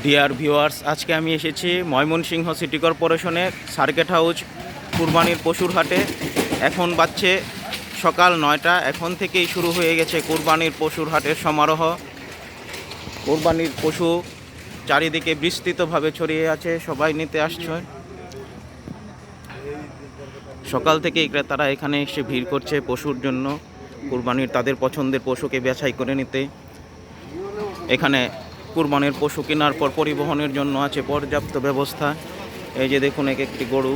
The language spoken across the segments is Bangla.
ডিয়ার ভিউয়ার্স আজকে আমি এসেছি ময়মনসিংহ সিটি কর্পোরেশনের সার্কেট হাউস কুরবানির পশুর হাটে। এখন বাজছে সকাল নয়টা, এখন থেকেই শুরু হয়ে গেছে কুরবানির পশুর হাটের সমারোহ। কুরবানির পশু চারিদিকে বিস্তৃতভাবে ছড়িয়ে আছে, সবাই নিতে আসছে। সকাল থেকেই ক্রেতারা এখানে এসে ভিড় করছে পশুর জন্য, কুরবানির তাদের পছন্দের পশুকে বেছাই করে নিতে। এখানে কুরবানের পশু কেনার পর পরিবহনের জন্য আছে পর্যাপ্ত ব্যবস্থা। এই যে দেখুন এক একটি গরু।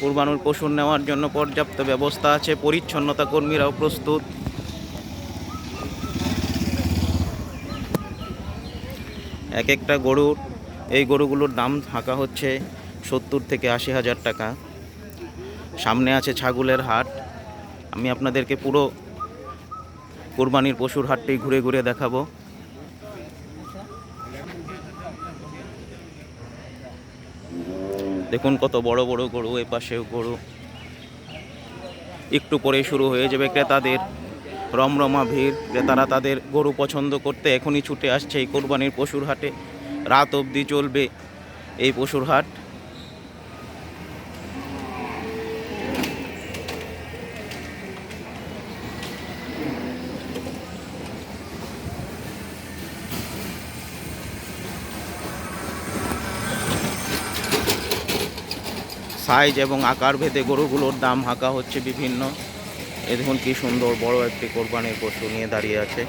কুরবানুর পশু নেওয়ার জন্য পর্যাপ্ত ব্যবস্থা আছে, পরিচ্ছন্নতা কর্মীরাও প্রস্তুত। এক একটা গরুর এই গরুগুলোর দাম হাঁকা হচ্ছে সত্তর থেকে আশি হাজার টাকা। সামনে আছে ছাগলের হাট। আমি আপনাদেরকে পুরো কোরবানির পশুর হাটটি ঘুরে ঘুরে দেখাবো। দেখুন কত বড় বড় গরু, এ পাশেও গরু। একটু পরে শুরু হয়ে যাবে ক্রেতাদের রমরমা ভিড়। ক্রেতারা তাদের গরু পছন্দ করতে এখনই ছুটে আসছে এই কোরবানির পশুর হাটে। রাত অবধি চলবে এই পশুর হাট। সাইজ এবং আকার ভেদে গরুগুলোর দাম হাঁকা হচ্ছে বিভিন্ন। এ দেখুন কি সুন্দর, বড় একটি কোরবানির পশু নিয়ে দাঁড়িয়ে আছে।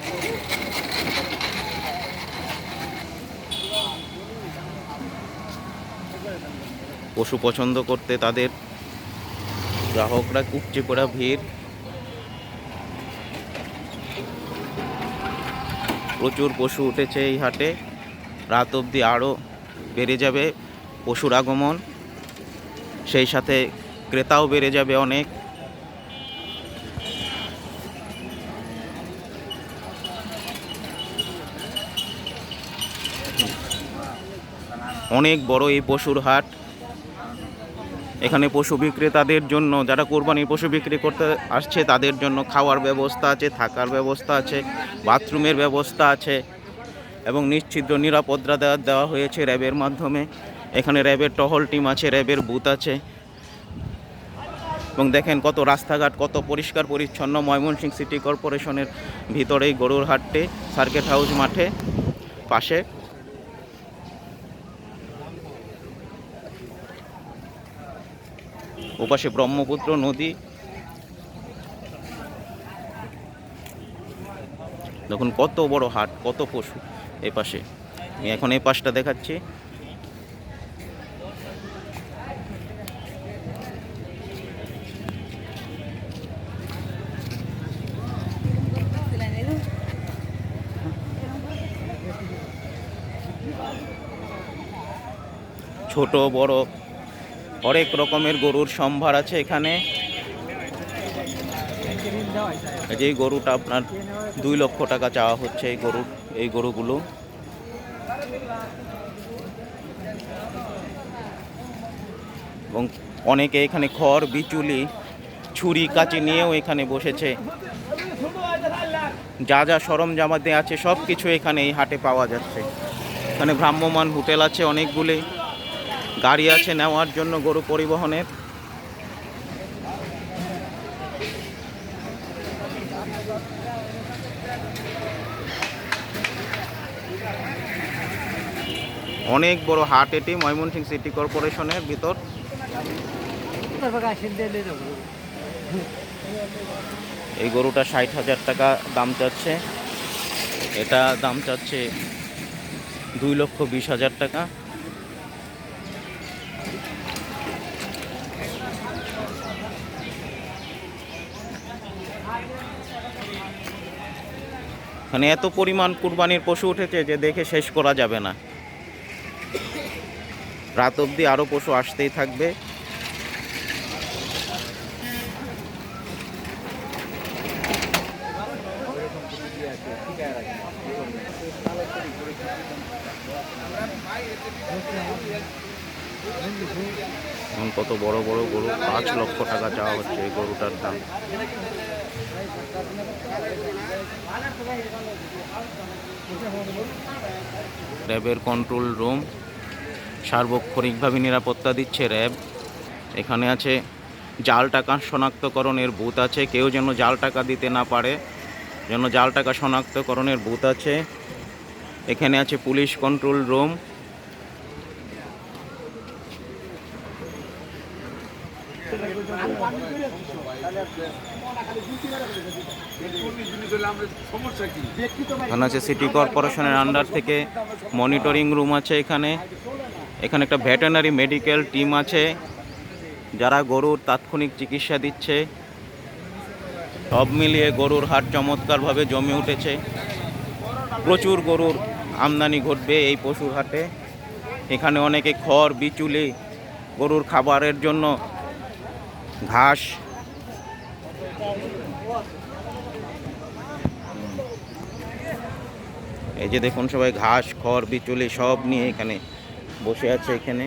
পশু পছন্দ করতে তাদের গ্রাহকরা উপচে পড়া ভিড়। প্রচুর পশু উঠেছে এই হাটে। রাত অবধি আরও বেড়ে যাবে পশুর আগমন। সেই সাথে ক্রেতাও বেড়ে যাবে অনেক। অনেক বড় এই পশুর হাট। এখানে পশু বিক্রেতাদের জন্য, যারা কোরবানির পশু বিক্রি করতে আসছে, তাদের জন্য খাওয়ার ব্যবস্থা আছে, থাকার ব্যবস্থা আছে, বাথরুমের ব্যবস্থা আছে এবং নিশ্চিদ্র নিরাপত্তা দেওয়া দেওয়া হয়েছে র্যাবের মাধ্যমে। এখানে র্যাবের টহল টিম আছে, র্যাবের বুথ আছে। এবং দেখেন কত রাস্তাঘাট, কত পরিষ্কার পরিচ্ছন্ন ময়মনসিংহ সিটি কর্পোরেশনের ভিতরেই গরুর হাটটি, সার্কেট হাউস মাঠে, পাশে। ওপাশে ব্রহ্মপুত্র নদী। দেখুন কত বড় হাট, কত পশু এ পাশে এখন এই পাশটা দেখাচ্ছি। ছোট, বড় হরেক রকমের গরুর সম্ভার আছে এখানে। যে গরুটা আপনার দুই লক্ষ টাকা চাওয়া হচ্ছে এই গরুর এই গরুগুলো। এবং অনেকে এখানে খড়, বিচুলি, ছুরি, কাঁচি নিয়েও এখানে বসেছে। যা যা সরঞ্জামাতে আছে সব কিছু এখানে এই হাটে পাওয়া যাচ্ছে। এখানে ভ্রাম্যমান হোটেল আছে অনেকগুলি। গাড়ি আছে নেওয়ার জন্য গরু পরিবহনের। অনেক বড় হাট এটি ময়মনসিংহ সিটি কর্পোরেশনের ভিতর। এই গরুটা ষাট হাজার টাকা দাম চাচ্ছে। এটা দাম চাচ্ছে দুই লক্ষ বিশ হাজার টাকা। মানে এত পরিমাণ কুরবানির পশু উঠেছে যে দেখে শেষ করা যাবে না। রাত অবধি আরও পশু আসতেই থাকবে। কত বড় বড় গরু? পাঁচ লক্ষ টাকা চাওয়া হচ্ছে এই গরুটার দাম। র্যাবের কন্ট্রোল রুম সার্বক্ষণিকভাবে নিরাপত্তা দিচ্ছে র্যাব। এখানে আছে, জাল টাকা শনাক্তকরণের বুথ আছে। কেউ যেন জাল টাকা দিতে না পারে, যেন জাল টাকা শনাক্তকরণের বুথ আছে। এখানে আছে পুলিশ কন্ট্রোল রুম। এখানে আছে সিটি কর্পোরেশনের আন্ডার থেকে মনিটরিং রুম আছে এখানে। এখানে একটা ভেটেনারি মেডিকেল টিম আছে, যারা গরুর তাৎক্ষণিক চিকিৎসা দিচ্ছে। সব মিলিয়ে গরুর হাট চমৎকারভাবে জমে উঠেছে। প্রচুর গরুর আমদানি ঘটবে এই পশুর হাটে। এখানে অনেকে খড়, বিচুলি, গরুর খাবারের জন্য ঘাস। এই যে দেখুন সবাই, ঘাস, খড়, বিচুলি সব নিয়ে এখানে বসে আছে এখানে।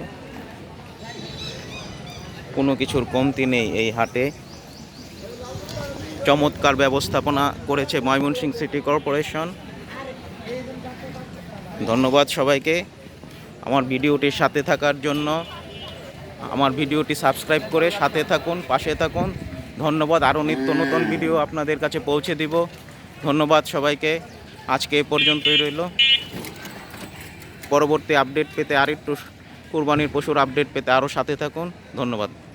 কোনো কিছুর কমতি নেই এই হাটে। চমৎকার ব্যবস্থাপনা করেছে ময়মনসিংহ সিটি কর্পোরেশন। ধন্যবাদ সবাইকে আমার ভিডিওটির সাথে থাকার জন্য। আমার ভিডিওটি সাবস্ক্রাইব করে সাথে থাকুন, পাশে থাকুন। ধন্যবাদ, আরও নিত্য নতুন ভিডিও আপনাদের কাছে পৌঁছে দিব। ধন্যবাদ সবাইকে। আজকে এ পর্যন্তই রইল। পরবর্তী আপডেট পেতে আরেকটু কুরবানির পশুর আপডেট পেতে আরও সাথে থাকুন। ধন্যবাদ।